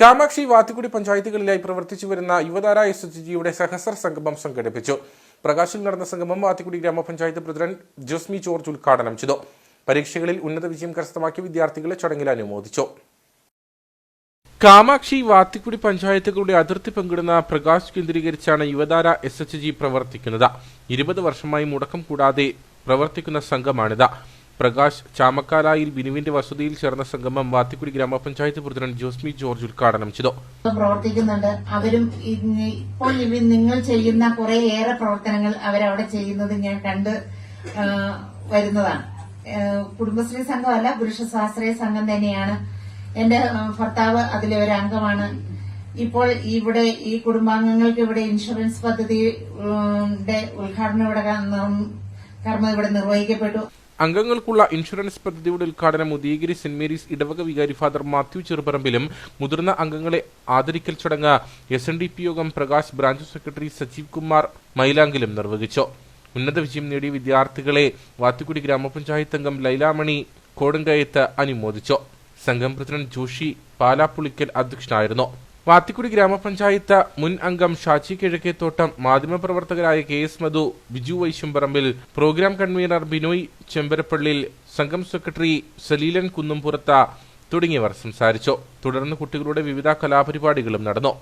കാമാക്ഷി വാത്തിക്കുടി പഞ്ചായത്തുകളിലായി പ്രവർത്തിച്ചു വരുന്ന യുവതാര S H ജിയുടെ സഹസ്ര സംഗമം സംഘടിപ്പിച്ചു. പ്രകാശിൽ നടന്ന സംഗമം വാത്തിക്കുടി ഗ്രാമപഞ്ചായത്ത് പ്രസിഡന്റ് ജോസ്മി ജോർജ് ഉദ്ഘാടനം ചെയ്തു. പരീക്ഷകളിൽ ഉന്നത വിജയം കരസ്ഥമാക്കിയ വിദ്യാർത്ഥികളെ ചടങ്ങിൽ അനുമോദിച്ചു. കാമാക്ഷി വാത്തിക്കുടി പഞ്ചായത്തുകളുടെ അതിർത്തി പങ്കിടുന്ന പ്രകാശ് കേന്ദ്രീകരിച്ചാണ് യുവതാര എസ് എച്ച് ജി പ്രവർത്തിക്കുന്നത്. ഇരുപത് വർഷമായി മുടക്കം കൂടാതെ പ്രവർത്തിക്കുന്ന സംഘമാണിത്. പ്രകാശ് ചാമക്കാലായിൽ ബിനുവിന്റെ വസതിയിൽ ചേർന്ന സംഗമം വാത്തിക്കുടി ഗ്രാമപഞ്ചായത്ത് പ്രസിഡന്റ് ജോസ്മി ജോർജ് ഉദ്ഘാടനം ചെയ്തു. പ്രവർത്തിക്കുന്നുണ്ട്. അവരും ഇപ്പോൾ നിങ്ങൾ ചെയ്യുന്ന കുറെ ഏറെ പ്രവർത്തനങ്ങൾ അവരവിടെ ചെയ്യുന്നത് ഞാൻ കണ്ട് വരുന്നതാണ്. കുടുംബശ്രീ സംഘമല്ല പുരുഷ സ്വാശ്രയ സംഘം തന്നെയാണ്. എന്റെ ഭർത്താവ് അതിലെ ഒരു അംഗമാണ്. ഇപ്പോൾ ഇവിടെ ഈ കുടുംബാംഗങ്ങൾക്ക് ഇവിടെ ഇൻഷുറൻസ് പദ്ധതിയുടെ ഉദ്ഘാടനം ഇവിടെ കർമ്മം ഇവിടെ നിർവഹിക്കപ്പെട്ടു. അംഗങ്ങൾക്കുള്ള ഇൻഷുറൻസ് പദ്ധതിയുടെ ഉദ്ഘാടനം ഉദയഗിരി സെന്റ് മേരീസ് ഇടവക വികാരി ഫാദർ മാത്യു ചെറുപറമ്പിലും മുതിർന്ന അംഗങ്ങളെ ആദരിക്കൽ ചടങ്ങ് എസ് എൻ ഡി പി യോഗം പ്രകാശ് ബ്രാഞ്ച് സെക്രട്ടറി സജീവ് കുമാർ മൈലാങ്കിലും നിർവഹിച്ചു. ഉന്നത വിജയം നേടിയ വിദ്യാർത്ഥികളെ വാത്തിക്കുടി ഗ്രാമപഞ്ചായത്ത് അംഗം ലൈലാമണി കോടുങ്കയത്ത് അനുമോദിച്ചു. സംഘം പ്രസിഡന്റ് ജോഷി പാലാപ്പുളിക്കൽ അധ്യക്ഷനായിരുന്നു. വാത്തിക്കുടി ഗ്രാമപഞ്ചായത്ത് മുൻ അംഗം Shaji Kizhakkethottam മാധ്യമപ്രവർത്തകരായ K S Madhu Biju Vaishumparambil program convener Binoy Chembarappallil സംഘം സെക്രട്ടറി സലീലൻ കുന്നുംപുറത്ത തുടങ്ങിയവർ സംസാരിച്ചു. തുടർന്ന് കുട്ടികളുടെ വിവിധ കലാപരിപാടികളും നടന്നു.